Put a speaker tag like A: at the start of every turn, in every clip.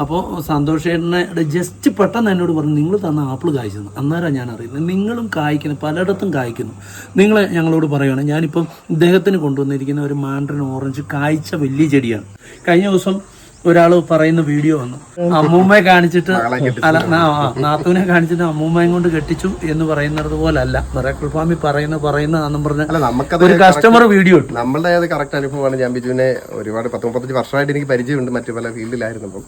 A: അപ്പോൾ സന്തോഷേട്ടനെ ജസ്റ്റ് പെട്ടെന്ന് എന്നോട് പറഞ്ഞു നിങ്ങൾ തന്ന ആപ്പിൾ കായ്ച്ചെന്ന്. അന്നേരം ഞാൻ അറിയുന്നത് നിങ്ങളും കായ്ക്കുന്നു പലയിടത്തും കായ്ക്കുന്നു. നിങ്ങൾ ഞങ്ങളോട് പറയുകയാണ് ഞാനിപ്പം ഇദ്ദേഹത്തിന് കൊണ്ടുവന്നിരിക്കുന്ന ഒരു മാൻഡ്രൻ ഓറഞ്ച് കായ്ച്ച വലിയ ചെടിയാണ്. കഴിഞ്ഞ ദിവസം ഒരാൾ പറയുന്ന വീഡിയോ വന്നു. അമ്മൂമ്മയെ കാണിച്ചിട്ട് അല്ല നാത്തൂനെ കാണിച്ചിട്ട് അമ്മൂമ്മയും കൊണ്ട് കെട്ടിച്ചു എന്ന് പറയുന്നത് അല്ല മിറാക്കിൾ ഫാമി പറയുന്ന പറയുന്നതാണെന്നും പറഞ്ഞ ഒരു കസ്റ്റമർ വീഡിയോ ഇട്ടു.
B: നമ്മളുടെ കറക്റ്റ് അനുഭവമാണ്. ഞാൻ ബിജുവിനെ ഒരുപാട് പത്ത് മുപ്പത്തഞ്ച് വർഷമായിട്ട് എനിക്ക് പരിചയമുണ്ട് മറ്റു പല ഫീൽഡിലായിരുന്നപ്പം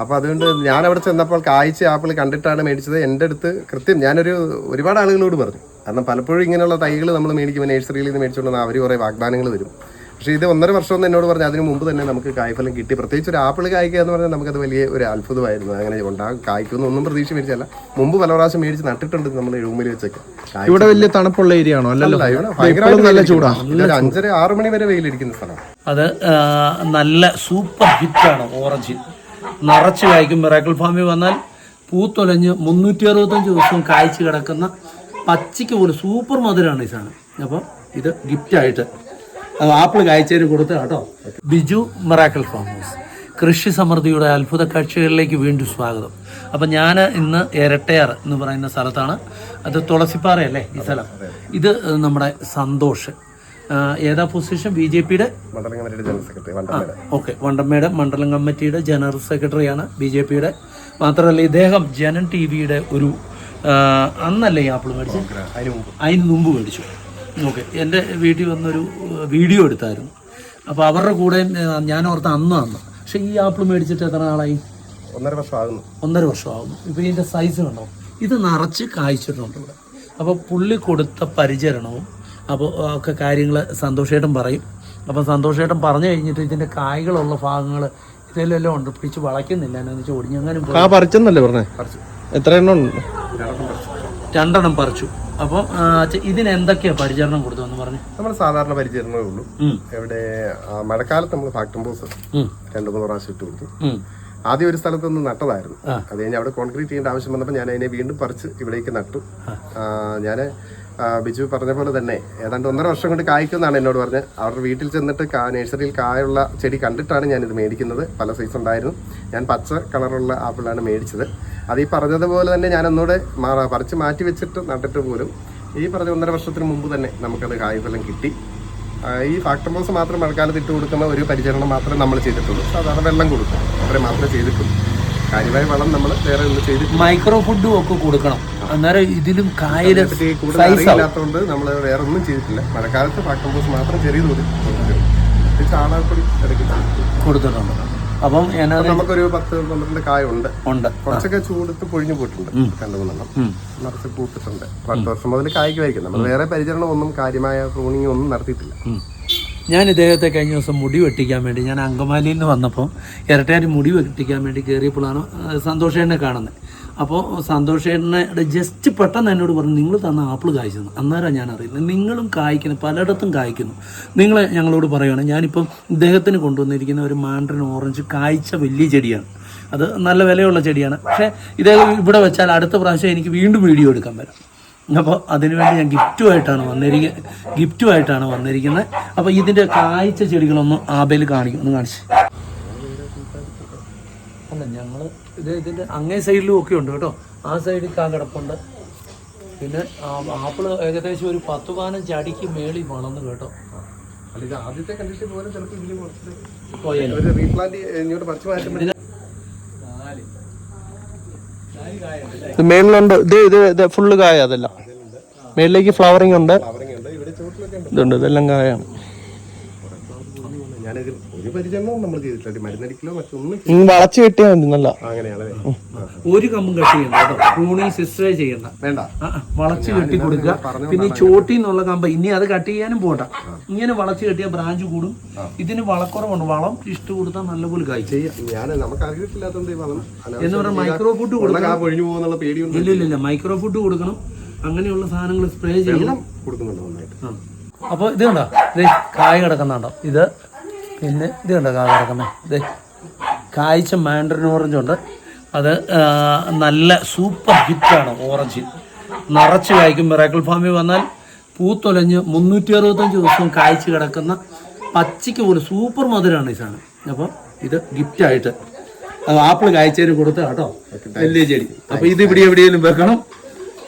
B: അപ്പോൾ അതുകൊണ്ട് ഞാൻ അവിടെ ചെന്നപ്പോൾ കായ്ച്ച ആപ്പിൾ കണ്ടിട്ടാണ് മേടിച്ചത്. എന്റെ അടുത്ത് കൃത്യം ഞാനൊരു ഒരുപാട് ആളുകളോട് പറഞ്ഞു. കാരണം പലപ്പോഴും ഇങ്ങനെയുള്ള തൈകൾ നമ്മൾ മേടിക്കുമ്പോൾ നഴ്സറിയിൽ നിന്ന് മേടിച്ചുകൊണ്ട് അവർ കുറേ വാഗ്ദാനങ്ങൾ വരും പക്ഷേ ഇത് ഒന്നര വർഷം ഒന്നും എന്നോട് പറഞ്ഞു അതിന് മുമ്പ് തന്നെ നമുക്ക് കായ്ഫലം കിട്ടി. പ്രത്യേകിച്ച് ഒരു ആപ്പിൾ കായ്ക്കുക എന്ന് പറഞ്ഞാൽ നമുക്കത് വലിയ ഒരു അത്ഭുതമായിരുന്നു. അങ്ങനെ ഉണ്ടാകും കായ്ക്കുമെന്ന് ഒന്നും പ്രതീക്ഷ മേടിച്ചല്ല. മുമ്പ് പല പ്രാവശ്യം മേടിച്ച് നട്ടിട്ടുണ്ട് നമ്മൾ റൂമിൽ വെച്ചൊക്കെ.
C: ഇവിടെ വലിയ തണുപ്പുള്ള ഏരിയ ആണോ അല്ലല്ലോ.
B: അല്ല, ഇവിടെ ഭയങ്കരമായിട്ട്
C: നല്ല
B: ഇതൊരു അഞ്ചര ആറ് മണി വരെ വെയിലിരിക്കുന്ന സ്ഥലമാണ്.
A: അത് നല്ല സൂപ്പർ ഹിറ്റാണ് ഓറഞ്ച്. നിറച്ച് കായ്ക്കും മിറാക്കിൾ ഫാമിൽ വന്നാൽ പൂത്തൊലഞ്ഞ് മുന്നൂറ്റി അറുപത്തഞ്ച് ദിവസവും കായ്ച്ചു കിടക്കുന്ന പച്ചയ്ക്ക് പോലും സൂപ്പർ മധുരമാണ് ഈ സാധനം. അപ്പോൾ ഇത് ഗിഫ്റ്റായിട്ട് ആപ്പിൾ കായ്ച്ചതിന് കൊടുത്ത കേട്ടോ. ബിജു മിറാക്കിൾ ഫാം ഹൗസ് കൃഷി സമൃദ്ധിയുടെ അത്ഭുത കാഴ്ചകളിലേക്ക് വീണ്ടും സ്വാഗതം. അപ്പം ഞാൻ ഇന്ന് ഇരട്ടയാർ എന്ന് പറയുന്ന സ്ഥലത്താണ്. അത് തുളസിപ്പാറയല്ലേ ഈ സ്ഥലം? ഇത് നമ്മുടെ സന്തോഷ്. ഏതാ പൊസിഷൻ ബി ജെ പിയുടെ ഓക്കെ വണ്ടമ്മയുടെ മണ്ഡലം കമ്മിറ്റിയുടെ ജനറൽ സെക്രട്ടറിയാണ് ബി ജെ പിയുടെ മാത്രമല്ല ഇദ്ദേഹം ജനൻ ടി വിയുടെ ഒരു അന്നല്ല ഈ ആപ്പിൾ മേടിച്ചു
B: അതിന് മുമ്പ്.
A: അതിന് മുമ്പ് മേടിച്ചു. ഓക്കെ. എന്റെ വീട്ടിൽ വന്നൊരു വീഡിയോ എടുത്തായിരുന്നു. അപ്പോൾ അവരുടെ കൂടെ ഞാൻ ഓർത്ത അന്ന് അന്ന്. പക്ഷേ ഈ ആപ്പിൾ മേടിച്ചിട്ട് എത്ര നാളായി?
B: ഒന്നര വർഷമാകുന്നു.
A: ഒന്നര വർഷമാകുന്നു. ഇപ്പോൾ ഇതിന്റെ സൈസ് കണ്ടോ? ഇത് നിറച്ച് കായ്ച്ചിട്ടുണ്ട് ഇവിടെ. അപ്പോൾ പുള്ളി കൊടുത്ത പരിചരണവും അപ്പോൾ ഒക്കെ കാര്യങ്ങൾ സന്തോഷേട്ടൻ പറയും. അപ്പോൾ സന്തോഷേട്ടൻ പറഞ്ഞു കഴിഞ്ഞിട്ട് ഇതിന്റെ കായ്കളുള്ള ഭാഗങ്ങൾ ഇതിലെല്ലാം ഉണ്ട് പിടിച്ച് വളയ്ക്കുന്നില്ല. എന്നു വെച്ചാൽ ഒടിഞ്ഞെങ്ങാനും
C: ആ പറിച്ചെന്നല്ലേ പറഞ്ഞേ? എത്ര എണ്ണം ഉണ്ട്?
B: രണ്ടെണ്ണം
A: പറിച്ചു. അപ്പോൾ ഇതിന് എന്തൊക്കെയാണ് പരിചരണം കൊടുത്തതെന്ന് പറഞ്ഞു?
B: നമ്മൾ സാധാരണ പരിചരണമേ ഉള്ളൂ. എവിടെ മഴക്കാലത്ത് നമ്മൾ ഫാക്ടംബോസ്. രണ്ടു മൂന്ന് പ്രാവശ്യം ഇട്ട് കൊടുത്തു. ആദ്യം ഒരു സ്ഥലത്ത് നിന്ന് നട്ടതായിരുന്നു. അത് കഴിഞ്ഞ് അവിടെ കോൺക്രീറ്റ് ചെയ്യേണ്ട ആവശ്യം വന്നപ്പോൾ ഞാൻ അതിനെ വീണ്ടും പറിച്ച് ഇവിടേക്ക് നട്ടു. ഞാൻ ബിജു പറഞ്ഞ പോലെ തന്നെ ഏതാണ്ട് ഒന്നര വർഷം കൊണ്ട് കായ്ക്കുമെന്നാണ് എന്നോട് പറഞ്ഞത് അവരുടെ വീട്ടിൽ ചെന്നിട്ട് കാ നഴ്സറിയിൽ കായുള്ള ചെടി കണ്ടിട്ടാണ് ഞാനിത് മേടിക്കുന്നത്. പല സൈസ് ഉണ്ടായിരുന്നു. ഞാൻ പച്ച കളറുള്ള ആപ്പിളാണ് മേടിച്ചത്. അത് ഈ പറഞ്ഞതുപോലെ തന്നെ ഞാൻ ഒന്നുകൂടെ മാറാ പറിച്ച് മാറ്റി വെച്ചിട്ട് നട്ടിട്ട് പോലും ഈ പറഞ്ഞ ഒന്നര വർഷത്തിന് മുമ്പ് തന്നെ നമുക്കത് കായ്ഫലം കിട്ടി. ഈ ഫാക്ടർ ഫാക്ടംബോസ് മാത്രം മഴക്കാലത്ത് ഇട്ട് കൊടുക്കുന്ന ഒരു പരിചരണം മാത്രമേ നമ്മൾ ചെയ്തിട്ടുള്ളൂ. സാധാരണ വെള്ളം കൊടുക്കും. അത്രയും മാത്രമേ ചെയ്തിട്ടുള്ളൂ. കാര്യമായ വളം നമ്മൾ വേറെ ഒന്നും ചെയ്തിട്ടില്ല.
A: മൈക്രോ ഫുഡും ഒക്കെ കൊടുക്കണം. അന്നേരം ഇതിലും
B: ഇതിനെപ്പറ്റി കൂടുതൽ അറിയില്ലാത്തതുകൊണ്ട് നമ്മൾ വേറെ ഒന്നും ചെയ്തിട്ടില്ല. മഴക്കാലത്ത് ഫാക്ടംബോസ് മാത്രം ചെറിയ തോതിൽ. ഇത് ചാണകപ്പൊടി ഇടയ്ക്ക്.
A: കൊടുത്തിട്ടുണ്ട്. അപ്പം എന്നാ
B: നമുക്കൊരു പത്ത് പന്ത്രണ്ട് കായ ഉണ്ട്.
A: ഉണ്ട്
B: കുറച്ചൊക്കെ ചൂടത്ത് പൊഴിഞ്ഞു പോയിട്ടുണ്ട്. രണ്ടു മൂന്നെണ്ണം. നിറച്ച് പൂത്തിട്ടുണ്ട്. പത്ത് വർഷം മുതൽ കായ്ക്ക് കായ്ക്കുമായിരിക്കും നമ്മൾ വേറെ പരിചരണം ഒന്നും കാര്യമായ പ്രൂണിങ് ഒന്നും നടത്തിയിട്ടില്ല.
A: ഞാൻ ഇദ്ദേഹത്തെ കഴിഞ്ഞ ദിവസം മുടി വെട്ടിക്കാൻ വേണ്ടി ഞാൻ അങ്കമാലിയിൽ നിന്ന് വന്നപ്പോൾ ഇരട്ടയാരി മുടി വെട്ടിക്കാൻ വേണ്ടി കയറിയപ്പോഴാണ് സന്തോഷേനെ കാണുന്നത്. അപ്പോൾ സന്തോഷേട്ടനെ ജസ്റ്റ് പെട്ടെന്ന് എന്നോട് പറഞ്ഞു നിങ്ങൾ തന്ന ആപ്പിൾ കായ്ച്ചെന്ന്. അന്നേരം ഞാൻ അറിയുന്നത്. നിങ്ങളും കായ്ക്കുന്നു പലയിടത്തും കായ്ക്കുന്നു. നിങ്ങൾ ഞങ്ങളോട് പറയുകയാണ് ഞാനിപ്പം ഇദ്ദേഹത്തിന് കൊണ്ടുവന്നിരിക്കുന്ന ഒരു മാൻഡ്രൻ ഓറഞ്ച് കായ്ച്ച വലിയ ചെടിയാണ്. അത് നല്ല വിലയുള്ള ചെടിയാണ്. പക്ഷേ ഇദ്ദേഹം ഇവിടെ വെച്ചാൽ അടുത്ത പ്രാവശ്യം എനിക്ക് വീണ്ടും വീഡിയോ എടുക്കാൻ വരാം. അപ്പോൾ അതിനുവേണ്ടി ഞാൻ ഗിഫ്റ്റുമായിട്ടാണ് വന്നിരിക്കുന്നത് ഗിഫ്റ്റുമായിട്ടാണ് വന്നിരിക്കുന്നത്. അപ്പോൾ ഇതിന്റെ കായ്ച്ച ചെടികളൊന്നും ആബേൽ കാണിക്കും ഒന്ന് കാണിച്ച് അല്ല ഞങ്ങൾ ഇത് ഇതിന്റെ അങ്ങേ സൈഡിലും ഒക്കെ ഉണ്ട് കേട്ടോ. ആ സൈഡിൽ കാ കിടപ്പുണ്ട്. പിന്നെ ആപ്പിൾ ഏകദേശം ഒരു പത്ത് പതിനഞ്ച് അടിക്ക് മേളി വളർന്നു കേട്ടോ.
B: അല്ല ഇത് ആദ്യത്തെ കണ്ടീഷൻ പോലെ ചിലപ്പോൾ ഇതിലും കുറച്ച്
A: പോയാലും
B: ഒരു റീപ്ലാന്റ് ഇങ്ങോട്ട് പറിച്ചു മാറ്റുമ്പോൾ
C: ഇത് മേളിലുണ്ട്. ഇത് ഇത് ഇത് ഫുള്ള് കായ അതല്ല. മേളിലേക്ക് ഫ്ലവറിംഗ് ഉണ്ട്. ഇതുണ്ട്. ഇതെല്ലാം കായാണ്.
B: ഞാനിത് ഒരു പരിചരണവും നമ്മൾ ചെയ്തിട്ടില്ല. മരുന്നടിക്കലോ മറ്റൊന്നും
C: വളച്ചു വളച്ച് കെട്ടിയാൽ മതി നല്ല.
B: അങ്ങനെയാണ്
A: ഒരു കമ്പും കട്ട് ചെയ്യണ്ട കേട്ടോ. പ്രൂണിങ് സിസ്റ്ററേ ചെയ്യണ്ട.
B: വേണ്ട.
A: ആ, കെട്ടി കൊടുക്കുക. പിന്നെ ഈ ചോട്ടി എന്നുള്ള കമ്പ് ഇനി അത് കട്ട് ചെയ്യാനും പോട്ട ഇങ്ങനെ വളച്ചു കെട്ടിയ ബ്രാഞ്ച് കൂടും. ഇതിന് വളക്കുറവുണ്ട്. വളം ഇഷ്ടം കൊടുത്താൽ നല്ലപോലെ കായ്.
B: ഞാൻ നമുക്ക് അറിയത്തില്ലാത്തതുകൊണ്ട് ഈ വളം
A: എന്ന് പറഞ്ഞാൽ മൈക്രോ ഫുഡ്
B: കൊടുക്കണം. കാ പൊഴിഞ്ഞു പോകുന്നുള്ള പേടിയുണ്ട്.
A: ഇല്ല ഇല്ല മൈക്രോ ഫുഡ് കൊടുക്കണം. അങ്ങനെയുള്ള സാധനങ്ങൾ സ്പ്രേ ചെയ്യണം.
B: കൊടുക്കുന്നുണ്ട് നന്നായിട്ട്.
A: അപ്പോൾ ഇത് കണ്ടോ? കായ കിടക്കുന്നുണ്ടോ? ഇത് പിന്നെ ഇത് കണ്ടോ കായ കിടക്കുന്നത് ഇത് കായ്ച്ച മാൻഡറിൻ ഓറഞ്ച് ഉണ്ട്. അത് നല്ല സൂപ്പർ ഹിറ്റാണ് ഓറഞ്ച്. നിറച്ച് കായ്ക്കും മിറാക്കിൾ ഫാമിൽ വന്നാൽ പൂത്തൊലഞ്ഞ് മുന്നൂറ്റി അറുപത്തഞ്ച് ദിവസവും കായ്ച്ച് കിടക്കുന്ന പച്ചയ്ക്ക് പോലും സൂപ്പർ മധുരമാണ് ഈ സാധനം. അപ്പോൾ ഇത് ഗിഫ്റ്റായിട്ട് അത് ആപ്പിൾ കായ്ച്ചതിന് കൊടുത്ത കേട്ടോ. വലിയ ചെടി. അപ്പോൾ ഇത് ഇവിടെ എവിടെയെങ്കിലും വെക്കണം.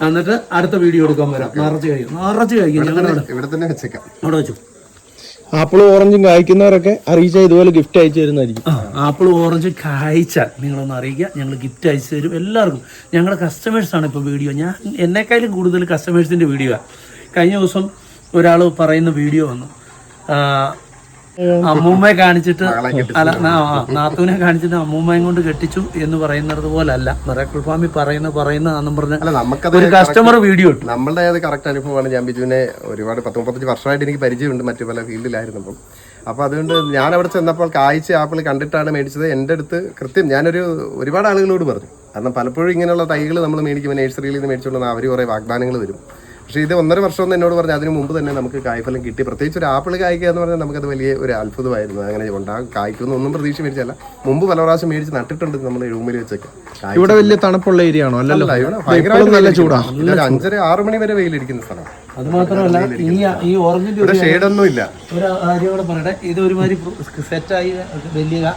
A: എന്നിട്ട് അടുത്ത വീഡിയോ എടുക്കാൻ വരാം. നിറച്ച് കഴിക്കും നിറച്ച് കഴിക്കും ഞങ്ങളുടെ
B: ഇവിടെ തന്നെ വെച്ചേക്കാം.
A: അവിടെ വെച്ചു.
C: ആപ്പിളും ഓറഞ്ചും കായ്ക്കുന്നവരൊക്കെ അറിയിച്ചാൽ ഇതുപോലെ ഗിഫ്റ്റ് അയച്ചു തരുന്നതായിരിക്കും.
A: ആപ്പിൾ ഓറഞ്ച് കായ്ച്ചാൽ നിങ്ങളൊന്ന് അറിയിക്കുക ഞങ്ങൾ ഗിഫ്റ്റ് അയച്ചു തരും എല്ലാവർക്കും. ഞങ്ങളുടെ കസ്റ്റമേഴ്സാണ് ഇപ്പോൾ വീഡിയോ ഞാൻ എന്നെക്കാളും കൂടുതൽ കസ്റ്റമേഴ്സിന്റെ വീഡിയോ കഴിഞ്ഞ ദിവസം ഒരാൾ പറയുന്ന വീഡിയോ വന്നു. അമ്മൂമ്മയെ കാണിച്ചിട്ട് അല്ല നാത്തൂനെ കാണിച്ചിട്ട് അമ്മൂമ്മയും കൊണ്ട് കെട്ടിച്ചു എന്ന് പറയുന്നത് പോലെ അല്ല മിറാക്കിൾ ഫാമിൽ പറയുന്ന പറയുന്നതാണെന്നും പറഞ്ഞ ഒരു കസ്റ്റമർ വീഡിയോ ഇട്ടു.
B: നമ്മളുടെ അത് കറക്റ്റ് അനുഭവമാണ്? ഞാൻ ബിജുവിനെ ഒരുപാട് പത്ത് മുപ്പത്തഞ്ച് വർഷമായിട്ട് എനിക്ക് പരിചയമുണ്ട് മറ്റു പല ഫീൽഡിലായിരുന്നപ്പം. അപ്പോൾ അതുകൊണ്ട് ഞാൻ അവിടെ ചെന്നപ്പോൾ കായ്ച്ച ആപ്പിൾ കണ്ടിട്ടാണ് മേടിച്ചത്. എന്റെ അടുത്ത് കൃത്യം ഞാനൊരു ഒരുപാട് ആളുകളോട് പറഞ്ഞു. കാരണം പലപ്പോഴും ഇങ്ങനെയുള്ള തൈകൾ നമ്മൾ മേടിക്കുമ്പോൾ നഴ്സറിയിൽ നിന്ന് മേടിച്ചുകൊണ്ട് അവർ കുറേ വാഗ്ദാനങ്ങൾ തരും. പക്ഷേ ഇത് ഒന്നര വർഷം എന്ന് എന്നോട് പറഞ്ഞാൽ അതിന് മുമ്പ് തന്നെ നമുക്ക് കായ്ഫലം കിട്ടി. പ്രത്യേകിച്ച് ഒരു ആപ്പിൾ കായ്ക്കുക എന്ന് പറഞ്ഞാൽ നമുക്കത് വലിയ ഒരു അത്ഭുതമായിരുന്നു. അങ്ങനെ ഉണ്ടാകും കായ്ക്കുമെന്ന് ഒന്നും പ്രതീക്ഷ മേടിച്ചല്ല മുമ്പ് പല പ്രാവശ്യം മേടിച്ച് നട്ടിട്ടുണ്ട് നമ്മൾ റൂമിൽ വെച്ചൊക്കെ.
C: ഇവിടെ വലിയ തണുപ്പുള്ള ഏരിയ ആണോ? അല്ലല്ലോ.
B: അല്ല, നല്ല ചൂടാ. അഞ്ചര ആറ് മണി വരെ വെയിലിരിക്കുന്ന സ്ഥലം
A: അത് മാത്രമല്ല ഈ ഈ ഓറഞ്ചിന്റെ
B: ഷെയ്ഡൊന്നും ഇല്ല.
A: ഒരു കാര്യം കൂടെ പറയട്ടെ. ഇത് ഒരുമാതിരി സെറ്റായി വലിയ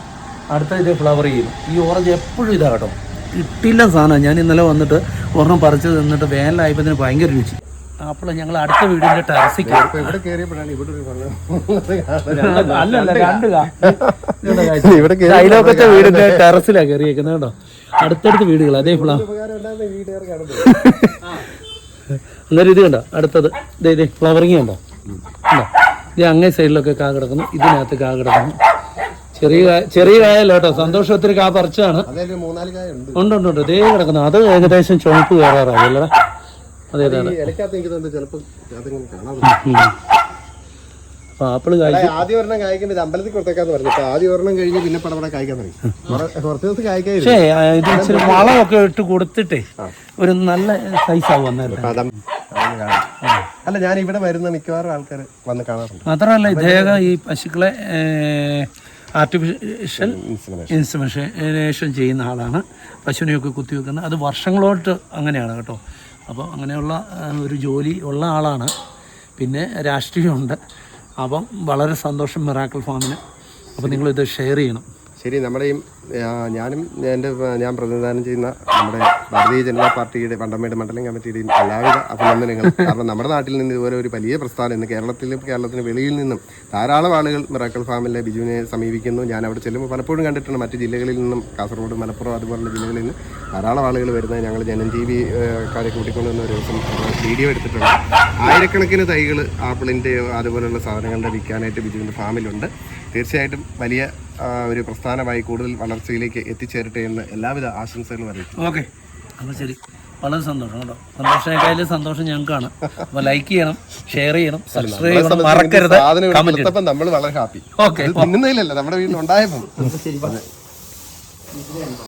A: അടുത്ത ഇത് ഫ്ലവർ ചെയ്യും. ഈ ഓറഞ്ച് എപ്പോഴും ഇതാകട്ടോ കിട്ടില്ല സാധനം. ഞാൻ ഇന്നലെ വന്നിട്ട് ഒരെണ്ണം പറിച്ചു തിന്നിട്ട് വേനലായപ്പോൾ ഭയങ്കര രുചി. അപ്പോൾ ഞങ്ങൾ അടുത്ത വീടിന്റെ ടെറസിൽ അല്ലല്ല രണ്ട് കാ
B: ഇവിടെ
A: അയലോക്കത്തെ വീടിന്റെ ടെറസിലാണ് കയറിയേക്കുന്നത് കേട്ടോ അടുത്തടുത്ത് വീടുകൾ അതേ ഫ്ലാ അന്നേരം ഇത് കണ്ടോ? അടുത്തത്. ഇതേ ദേ ഫ്ലവറിങ് കണ്ടോ? കണ്ടോ? ഇത് അങ്ങേ സൈഡിലൊക്കെ കാ കിടക്കുന്നു. ഇതിനകത്ത് കാ കിടക്കുന്നു. ചെറിയ ചെറിയ കായല്ലോ കേട്ടോ. സന്തോഷം ഒത്തിരി കാ പറിച്ചാണ്
B: ഉണ്ടോ.
A: ഉണ്ട് ഉണ്ട് ദേ കിടക്കുന്നു. അത് ഏകദേശം ചുമപ്പ് കയറാറായി അല്ലേ? അതെ
B: ഇലക്കകത്ത് തോന്നുന്നു ചിലപ്പോൾ അതിങ്ങനെ കാണാൻ
A: ആപ്പിൾ കായ്
B: ആദ്യം ഒരെണ്ണം കായ്ക്കുന്നത് അമ്പലത്തിൽ കൊടുത്തേക്കാന്ന് പറഞ്ഞു. ആദ്യം ഒരെണ്ണം കഴിഞ്ഞ് പിന്നെ പടപട കായ്ക്കാൻ തുടങ്ങി. കുറെ- കുറച്ച് ദിവസം കായ്ക്കാൻ
A: പക്ഷേ ഇത് ഇച്ചിരി വളമൊക്കെ ഇട്ട് കൊടുത്തിട്ടേ ഒരു നല്ല സൈസ് ആവും അന്നേരം
B: അല്ല ഞാൻ ഇവിടെ വരുന്ന മിക്കവാറും ആൾക്കാർ വന്ന് കാണാറുണ്ട്.
A: മാത്രമല്ല ഇദ്ദേഹം ഈ പശുക്കളെ ആർട്ടിഫിഷ്യൽ ഇൻസമിനേഷൻ ചെയ്യുന്ന ആളാണ്. പശുവിനെയൊക്കെ കുത്തിവെക്കുന്നത് അത് വർഷങ്ങളോട്ട് അങ്ങനെയാണ് കേട്ടോ. അപ്പോൾ അങ്ങനെയുള്ള ഒരു ജോലി ഉള്ള ആളാണ്. പിന്നെ രാഷ്ട്രീയമുണ്ട്. അപ്പം വളരെ സന്തോഷം മിറാക്കിൾ ഫാമിന്. അപ്പോൾ നിങ്ങളിത് ഷെയർ ചെയ്യണം.
B: ശരി നമ്മുടെയും ഞാനും എന്റെ ഞാൻ പ്രതിനിധാനം ചെയ്യുന്ന നമ്മുടെ ഭാരതീയ ജനതാ പാർട്ടിയുടെ പണ്ടമേട് മണ്ഡലം കമ്മിറ്റിയുടെയും എല്ലാവിധ അഭിനന്ദനങ്ങളും കാരണം നമ്മുടെ നാട്ടിൽ നിന്ന് ഇതുപോലെ ഒരു വലിയ പ്രസ്ഥാനം ഇന്ന് കേരളത്തിലും കേരളത്തിന് വെളിയിൽ നിന്നും ധാരാളം ആളുകൾ മിറാക്കൽ ഫാമിലെ ബിജുവിനെ സമീപിക്കുന്നു. ഞാൻ അവിടെ ചെല്ലുമ്പോൾ പലപ്പോഴും കണ്ടിട്ടുണ്ട് മറ്റ് ജില്ലകളിൽ നിന്നും കാസർഗോഡ് മലപ്പുറം അതുപോലുള്ള ജില്ലകളിൽ നിന്ന് ധാരാളം ആളുകൾ വരുന്നത് ഞങ്ങൾ ജനജീവി കാരെ കൂട്ടിക്കൊണ്ടുവന്ന ഒരു ദിവസം വീഡിയോ എടുത്തിട്ടുണ്ട്. ആയിരക്കണക്കിന് തൈകൾ ആപ്പിളിന്റെയോ അതുപോലുള്ള സാധനങ്ങളുടെ വിൽക്കാനായിട്ട് ബിജുവിന്റെ ഫാമിലുണ്ട്. തീർച്ചയായിട്ടും വലിയ ഒരു പ്രസ്ഥാനമായി കൂടുതൽ വളർച്ചയിലേക്ക് എത്തിച്ചേരട്ടെ എന്ന് എല്ലാവിധ ആശംസകളും അറിയിച്ചു.
A: ഓക്കെ. അപ്പോൾ ശരി. വളരെ സന്തോഷം കേട്ടോ. സന്തോഷത്തെക്കാളും സന്തോഷം ഞങ്ങൾക്കാണ്. അപ്പോൾ ലൈക്ക് ചെയ്യണം ഷെയർ ചെയ്യണം സബ്സ്ക്രൈബ് ചെയ്യണം മറക്കരുത്.
B: നമ്മൾ വളരെ ഹാപ്പി
A: ഓക്കെ
B: നമ്മുടെ വീട്ടിൽ ഉണ്ടായപ്പം